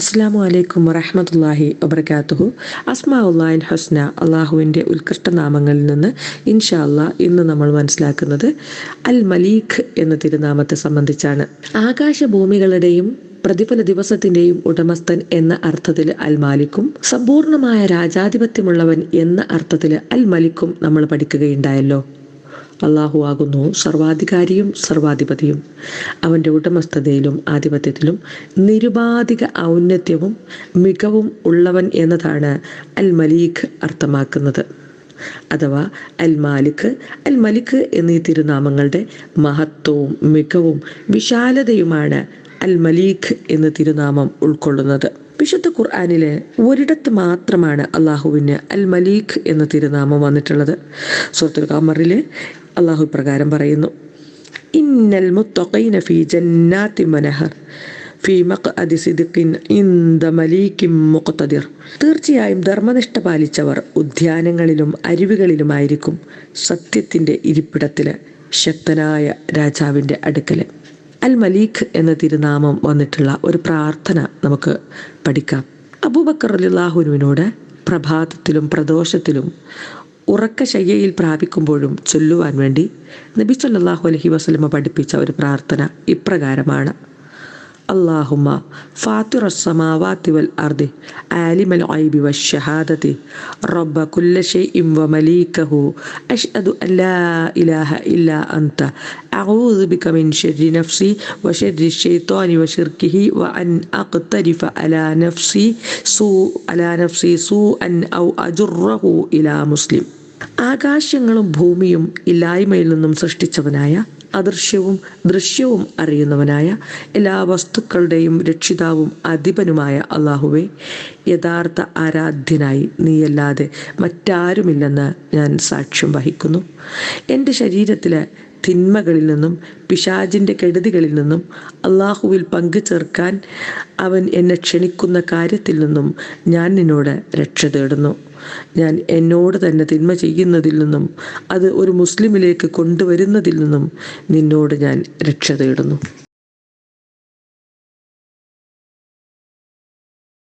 അസ്സാം വലൈക്കും വറഹമത്തല്ലാഹി വബർക്കാത്തുഹു അസ്മാഉല്ലാഹിൻ ഹസ്ന അള്ളാഹുവിന്റെ ഉത്കൃഷ്ട നാമങ്ങളിൽ നിന്ന് ഇൻഷാ ഇന്ന് നമ്മൾ മനസ്സിലാക്കുന്നത് അൽ മലീഖ് എന്ന തിരുനാമത്തെ സംബന്ധിച്ചാണ്. ആകാശഭൂമികളുടെയും പ്രതിഫല ദിവസത്തിന്റെയും ഉടമസ്ഥൻ എന്ന അർത്ഥത്തിൽ അൽ മാലിക്കും സമ്പൂർണമായ രാജാധിപത്യമുള്ളവൻ എന്ന അർത്ഥത്തിൽ അൽ മലിക്കും നമ്മൾ പഠിക്കുകയുണ്ടായല്ലോ. അള്ളാഹു ആകുന്നു. സർവാധികാരിയും സർവാധിപതിയും. അവന്റെ ഉടമസ്ഥതയിലും ആധിപത്യത്തിലും നിരുപാധിക ഔന്നത്യവും മികവും ഉള്ളവൻ എന്നതാണ് അൽ മലീഖ് അർത്ഥമാക്കുന്നത്. അഥവാ അൽ മാലിക് അൽ മലിക് എന്നീ തിരുനാമങ്ങളുടെ മഹത്വവും മികവും വിശാലതയുമാണ് അൽ മലീഖ് എന്ന തിരുനാമം ഉൾക്കൊള്ളുന്നത്. വിശുദ്ധ ഖുർആാനിലെ ഒരിടത്ത് മാത്രമാണ് അള്ളാഹുവിന് അൽ മലീഖ് എന്ന തിരുനാമം വന്നിട്ടുള്ളത്. സുഹൃത്തുൽ ഖമറിലെ അള്ളാഹു പ്രകാരം പറയുന്നു. ഇന്നൽ മുത്തഖീന ഫീ ജന്നാത്തി മനഹർ ഫീ മഖ്അദി സിദ്ഖിൻ ഇൻദ മലീകിൻ മുഖ്തദിർ. തീർച്ചയായും ധർമ്മനിഷ്ഠ പാലിച്ചവർ ഉദ്യാനങ്ങളിലും അരുവികളിലുമായിരിക്കും സത്യത്തിന്റെ ഇരിപ്പിടത്തിൽ ശക്തനായ രാജാവിന്റെ അടുക്കൽ. അൽ മലീഖ് എന്ന തിരുനാമം വന്നിട്ടുള്ള ഒരു പ്രാർത്ഥന നമുക്ക് പഠിക്കാം. അബൂബക്കർ അലിള്ളാഹുനുവിനോട് പ്രഭാതത്തിലും പ്രദോഷത്തിലും ഉറക്കശയ്യയിൽ പ്രാപിക്കുമ്പോഴും ചൊല്ലുവാൻ വേണ്ടി നബി സല്ലാഹു അലഹി വസ്ലമ പഠിപ്പിച്ച ഒരു പ്രാർത്ഥന ഇപ്രകാരമാണ്. അള്ളാഹുമ ഫാത്തിറ അർദി ആലിമൽ ഐബി വശഹാദതി റബ്ബ കുല്ല ഷൈഇം വമലീകഹു അഷ്ഹദു അല്ലാ ഇലാഹ ഇല്ലാ അൻത അഊദു ബിക മിൻ ശർരി നഫ്സി വശർരി ശൈത്വാനി വശിർക്കിഹി വഅൻ അഖ്തരിഫ അലാ നഫ്സി സൂ അലാ നഫ്സി സൂ അൻ ഔ അജുറഹു ഇലാ മുസ്ലിം. ആകാശങ്ങളും ഭൂമിയും ഇല്ലായ്മയിൽ നിന്നും സൃഷ്ടിച്ചവനായ അദൃശ്യവും ദൃശ്യവും അറിയുന്നവനായ എല്ലാ വസ്തുക്കളുടെയും രക്ഷിതാവും അധിപനുമായ അള്ളാഹുവെ യഥാർത്ഥ ആരാധ്യനായി നീയല്ലാതെ മറ്റാരുമില്ലെന്ന് ഞാൻ സാക്ഷ്യം വഹിക്കുന്നു. എന്റെ ശരീരത്തിലെ തിന്മകളിൽ നിന്നും പിശാജിന്റെ കെടുതികളിൽ നിന്നും അള്ളാഹുവിൽ പങ്കു ചേർക്കാൻ അവൻ എന്നെ ക്ഷണിക്കുന്ന കാര്യത്തിൽ നിന്നും ഞാൻ നിന്നോട് രക്ഷ തേടുന്നു. ഞാൻ എന്നോട് തന്നെ തിന്മ ചെയ്യുന്നതിൽ നിന്നും അത് ഒരു മുസ്ലിമിലേക്ക് കൊണ്ടുവരുന്നതിൽ നിന്നും നിന്നോട് ഞാൻ രക്ഷ തേടുന്നു.